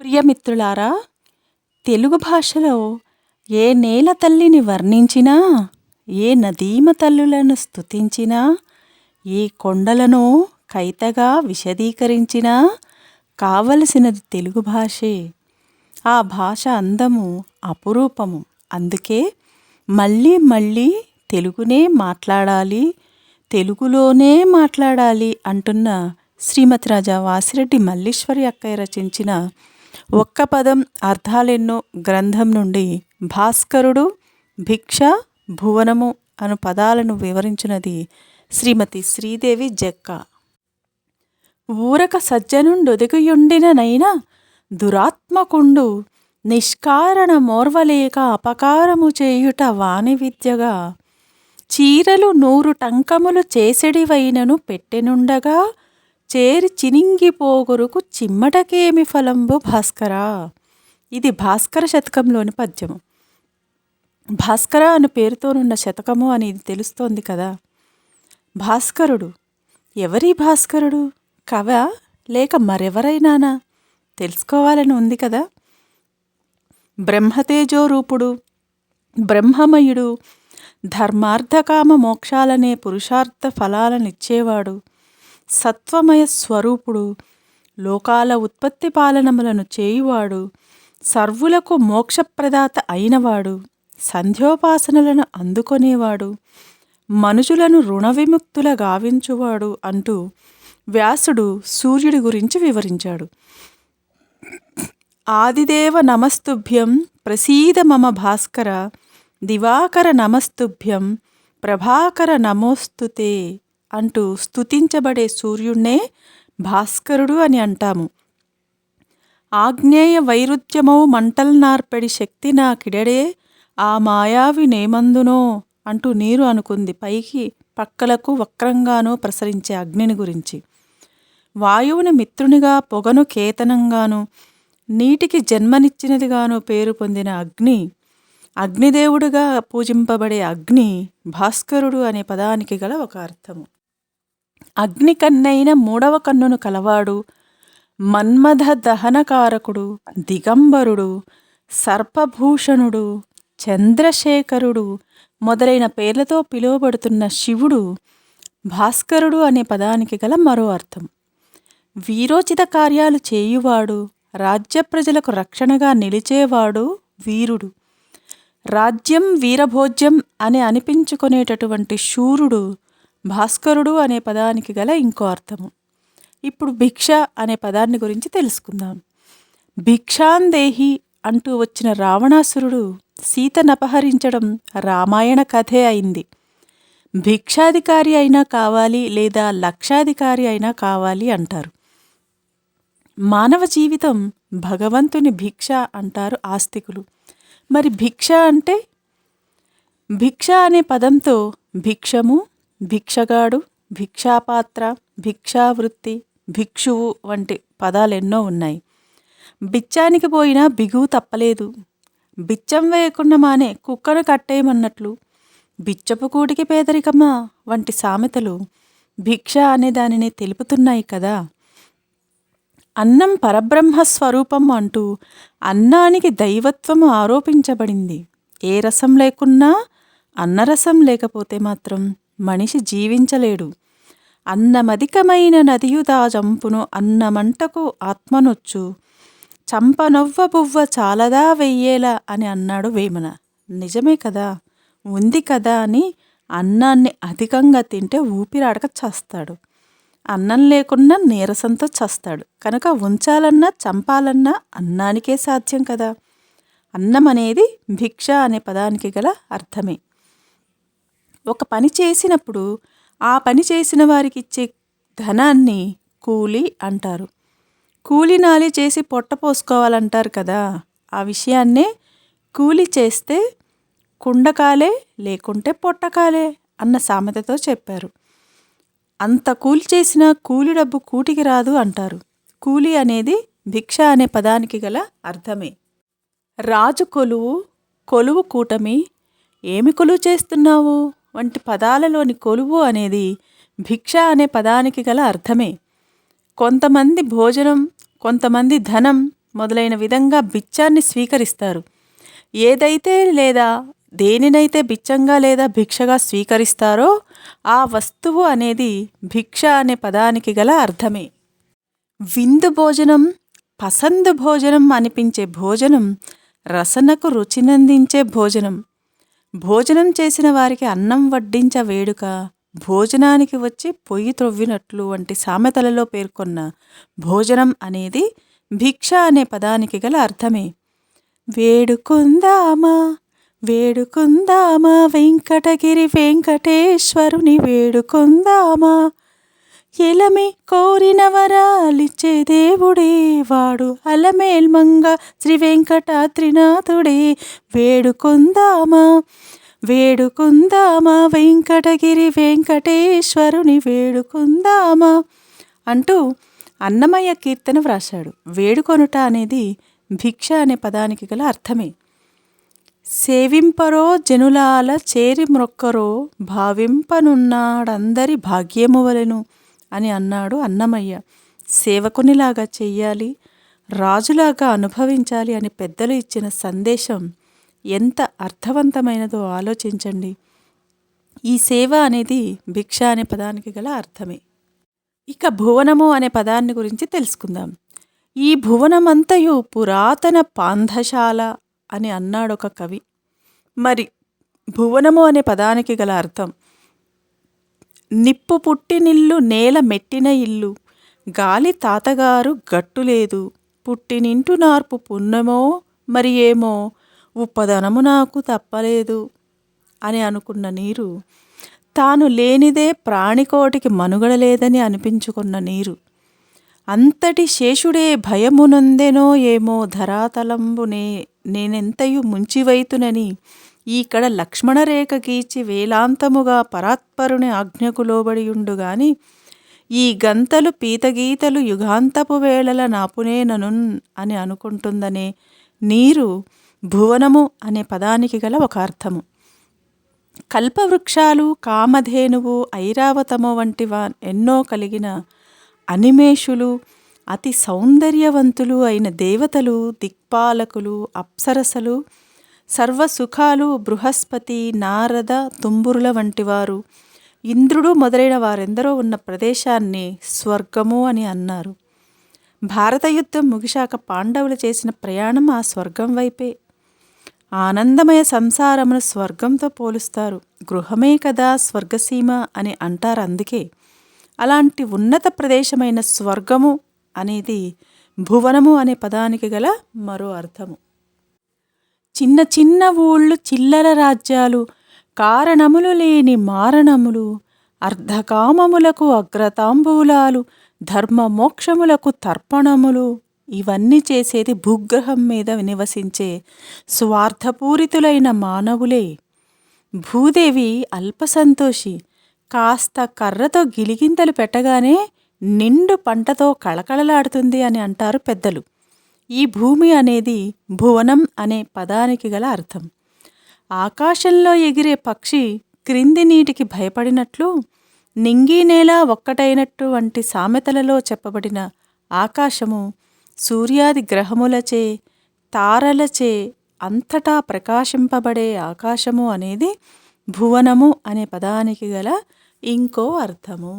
ప్రియమిత్రులారా తెలుగు భాషలో ఏ నేల తల్లిని వర్ణించినా ఏ నదీమ తల్లులను స్తుతించినా ఏ కొండలను కైతగా విశదీకరించినా కావలసినది తెలుగు భాషే. ఆ భాష అందము అపురూపము. అందుకే మళ్ళీ మళ్ళీ తెలుగునే మాట్లాడాలి తెలుగులోనే మాట్లాడాలి అంటున్న శ్రీమతి రాజా వాసిరెడ్డి మల్లీశ్వరి అక్కయ్య రచించిన ఒక్క పదం అర్థాలెన్నో గ్రంథం నుండి భాస్కరుడు భిక్ష భువనము అను పదాలను వివరించినది శ్రీమతి శ్రీదేవి జక్క. ఊరక సజ్జనుండొదిగియుండిననైనా దురాత్మకుండు నిష్కారణ మోర్వలేక అపకారము చేయుట వాణి విద్యగా. చీరలు నూరు టంకములు చేసెడివైనను పెట్టెనుండగా చేరి చినింగిపోగురుకు చిమ్మటకేమి ఫలంబు భాస్కరా? ఇది భాస్కర శతకంలోని పద్యము. భాస్కర అను పేరుతోనున్న శతకము అని ఇది తెలుస్తోంది కదా. భాస్కరుడు. ఎవరి భాస్కరుడు? కవ? లేక మరెవరైనానా? తెలుసుకోవాలని ఉంది కదా. బ్రహ్మతేజో రూపుడు. బ్రహ్మమయుడు. ధర్మార్థకామ మోక్షాలనే పురుషార్థ ఫలాలనిచ్చేవాడు సత్వమయ స్వరూపుడు లోకాల ఉత్పత్తి పాలనములను చేయువాడు సర్వులకు మోక్షప్రదాత అయినవాడు సంధ్యోపాసనలను అందుకొనేవాడు మనుషులను రుణ విముక్తుల గావించువాడు అంటూ వ్యాసుడు సూర్యుడి గురించి వివరించాడు. ఆదిదేవ నమస్తుభ్యం ప్రసీద మమ భాస్కర దివాకర నమస్తుభ్యం ప్రభాకర నమోస్తుతే. అంటూ స్తుతించబడే సూర్యుణ్ణే భాస్కరుడు అని అంటాము. ఆగ్నేయ వైరుధ్యమౌ మంటల్నార్పెడి శక్తి నా కిడడే ఆ మాయావి నేమందునో అంటూ నీరు అనుకుంది. పైకి పక్కలకు వక్రంగానూ ప్రసరించే అగ్నిని గురించి. వాయువుని మిత్రునిగా పొగను కేతనంగాను నీటికి జన్మనిచ్చినదిగాను పేరు పొందిన అగ్ని అగ్నిదేవుడుగా పూజింపబడే అగ్ని భాస్కరుడు అనే పదానికి గల ఒక అర్థము. అగ్ని కన్నైన మూడవ కన్నును కలవాడు మన్మథ దహనకారకుడు దిగంబరుడు సర్పభూషణుడు చంద్రశేఖరుడు మొదలైన పేర్లతో పిలువబడుతున్న శివుడు భాస్కరుడు అనే పదానికి గల మరో అర్థం. వీరోచిత కార్యాలు చేయువాడు రాజ్య ప్రజలకు రక్షణగా నిలిచేవాడు వీరుడు. రాజ్యం వీరభోజ్యం అని అనిపించుకునేటటువంటి శూరుడు భాస్కరుడు అనే పదానికి గల ఇంకో అర్థము. ఇప్పుడు భిక్ష అనే పదాన్ని గురించి తెలుసుకుందాం. భిక్షాందేహి అంటూ వచ్చిన రావణాసురుడు సీతనపహరించడం రామాయణ కథే అయింది. భిక్షాధికారి అయినా కావాలి లేదా లక్షాధికారి అయినా కావాలి అంటారు. మానవ జీవితం భగవంతుని భిక్ష అంటారు ఆస్తికులు. మరి భిక్ష అంటే? భిక్ష అనే పదంతో భిక్షము భిక్షగాడు భిక్షాపాత్ర భిక్షావృత్తి భిక్షువు వంటి పదాలు ఎన్నో ఉన్నాయి. బిచ్చానికి పోయినా బిగువు తప్పలేదు. బిచ్చం వేయకుండా మానే కుక్కను కట్టేయమన్నట్లు బిచ్చపు కూటికి పేదరికమా వంటి సామెతలు భిక్ష అనే దానిని తెలుపుతున్నాయి కదా. అన్నం పరబ్రహ్మ స్వరూపం అంటూ అన్నానికి దైవత్వము ఆరోపించబడింది. ఏ రసం లేకున్నా అన్నరసం లేకపోతే మాత్రం మనిషి జీవించలేడు. అన్నమధికమైన నదియుదా జంపును అన్నమంటకు ఆత్మనొచ్చు. చంపనొవ్వ బువ్వ చాలదా వెయ్యేలా అని అన్నాడు వేమన. నిజమే కదా? ఉంది కదా అని అన్నాన్ని అధికంగా తింటే ఊపిరాడక చస్తాడు. అన్నం లేకున్నా నీరసంతో చస్తాడు. కనుక ఉంచాలన్నా చంపాలన్నా అన్నానికే సాధ్యం కదా? అన్నం అనేది భిక్ష అనే పదానికి గల అర్థమే. ఒక పని చేసినప్పుడు ఆ పని చేసిన వారికి ఇచ్చే ధనాన్ని కూలి అంటారు. కూలి నాలి చేసి పొట్ట పోసుకోవాలంటారు కదా ఆ విషయాన్నే కూలి చేస్తే కుండకాలే లేకుంటే పొట్టకాలే అన్న సామెతతో చెప్పారు. అంత కూలి చేసిన కూలి డబ్బు కూటికి రాదు అంటారు. కూలి అనేది భిక్ష అనే పదానికి గల అర్థమే. రాజు కొలువు కొలువు కూటమి ఏమి కొలువు చేస్తున్నావు? వంటి పదాలలోని కొలువు అనేది భిక్ష అనే పదానికి గల అర్థమే. కొంతమంది భోజనం కొంతమంది ధనం మొదలైన విధంగా బిచ్చాన్ని స్వీకరిస్తారు. ఏదైతే లేదా దేనినైతే బిచ్చంగా లేదా భిక్షగా స్వీకరిస్తారో ఆ వస్తువు అనేది భిక్ష అనే పదానికి గల అర్థమే. విందు భోజనం పసందు భోజనం అనిపించే భోజనం రసనకు రుచినందించే భోజనం భోజనం చేసిన వారికి అన్నం వడ్డించ వేడుక భోజనానికి వచ్చి పొయ్యి త్రొవ్వినట్లు వంటి సామెతలలో పేర్కొన్న భోజనం అనేది భిక్ష అనే పదానికి గల అర్థమే. వేడుకుందామా? వేడుకుందామా? వెంకటగిరి వెంకటేశ్వరుని వేడుకుందామా? ఎలమే కోరిన వరాలిచ్చే దేవుడే వాడు అలమేల్మంగ శ్రీ వెంకటాద్రినాథుడే వేడుకుందామా వేడుకుందామా వెంకటగిరి వెంకటేశ్వరుని వేడుకుందామా అంటూ అన్నమయ్య కీర్తన వ్రాశాడు. వేడుకొనుట అనేది భిక్ష అనే పదానికి గల అర్థమే. సేవింపరో జనులాల చేరి మ్రొక్కరో భావింపనున్నాడందరి భాగ్యము వలెను అని అన్నాడు అన్నమయ్య. సేవకునిలాగా చెయ్యాలి రాజులాగా అనుభవించాలి అని పెద్దలు ఇచ్చిన సందేశం ఎంత అర్థవంతమైనదో ఆలోచించండి. ఈ సేవ అనేది భిక్ష అనే పదానికి గల అర్థమే. ఇక భువనము అనే పదాన్ని గురించి తెలుసుకుందాం. ఈ భువనమంతయు పురాతన పాంధశాల అని అన్నాడు ఒక కవి. మరి భువనము అనే పదానికి గల అర్థం నిప్పు పుట్టినిల్లు నేల మెట్టిన ఇల్లు. గాలి తాతగారు గట్టు లేదు పుట్టినింటు నార్పు పుణ్యమో మరి ఏమో? ఉప్పదనము నాకు తప్పలేదు అని అనుకున్న నీరు. తాను లేనిదే ప్రాణికోటికి మనుగడ లేదని అనిపించుకున్న నీరు. అంతటి శేషుడే భయమునందెనో ఏమో ధరాతలంబునే నేనెంతయు ముంచివైతునని ఇక్కడ లక్ష్మణరేఖ గీచి వేలాంతముగా పరాత్పరుని ఆజ్ఞకు లోబడియుండుగాని ఈ గంతలు పీతగీతలు యుగాంతపు వేళల నాపునేననున్ అని అనుకుంటుందనే నీరు భువనము అనే పదానికి గల ఒక అర్థము కల్పవృక్షాలు కామధేనువు ఐరావతము వంటి వా ఎన్నో కలిగిన అనిమేషులు అతి సౌందర్యవంతులు అయిన దేవతలు దిక్పాలకులు అప్సరసలు సర్వసుఖాలు బృహస్పతి నారద తుంబురుల వంటివారు. ఇంద్రుడు మొదలైన వారెందరో ఉన్న ప్రదేశాన్ని స్వర్గము అని అన్నారు. భారత యుద్ధం ముగిశాక పాండవులు చేసిన ప్రయాణం ఆ స్వర్గం వైపే. ఆనందమయ సంసారమును స్వర్గంతో పోలుస్తారు. గృహమే కదా స్వర్గసీమ అని అంటారు అందుకే. అలాంటి ఉన్నత ప్రదేశమైన స్వర్గము అనేది భువనము అనే పదానికి గల మరో అర్థము. చిన్న చిన్న ఊళ్ళు చిల్లర రాజ్యాలు కారణములు లేని మారణములు అర్ధకామములకు అగ్రతాంబూలాలు ధర్మ మోక్షములకు తర్పణములు ఇవన్నీ చేసేది భూగ్రహం మీద నివసించే స్వార్థపూరితులైన మానవులే. భూదేవి అల్పసంతోషి కాస్త కర్రతో గిలిగింతలు పెట్టగానే నిండు పంటతో కళకళలాడుతుంది అని అంటారు పెద్దలు. ఈ భూమి అనేది భువనం అనే పదానికి గల అర్థం. ఆకాశంలో ఎగిరే పక్షి క్రింది నీటికి భయపడినట్లు నింగి నేల ఒక్కటైనట్టు వంటి సామెతలలో చెప్పబడిన ఆకాశము సూర్యాది గ్రహములచే తారలచే అంతటా ప్రకాశింపబడే ఆకాశము అనేది భువనము అనే పదానికి గల ఇంకో అర్థము.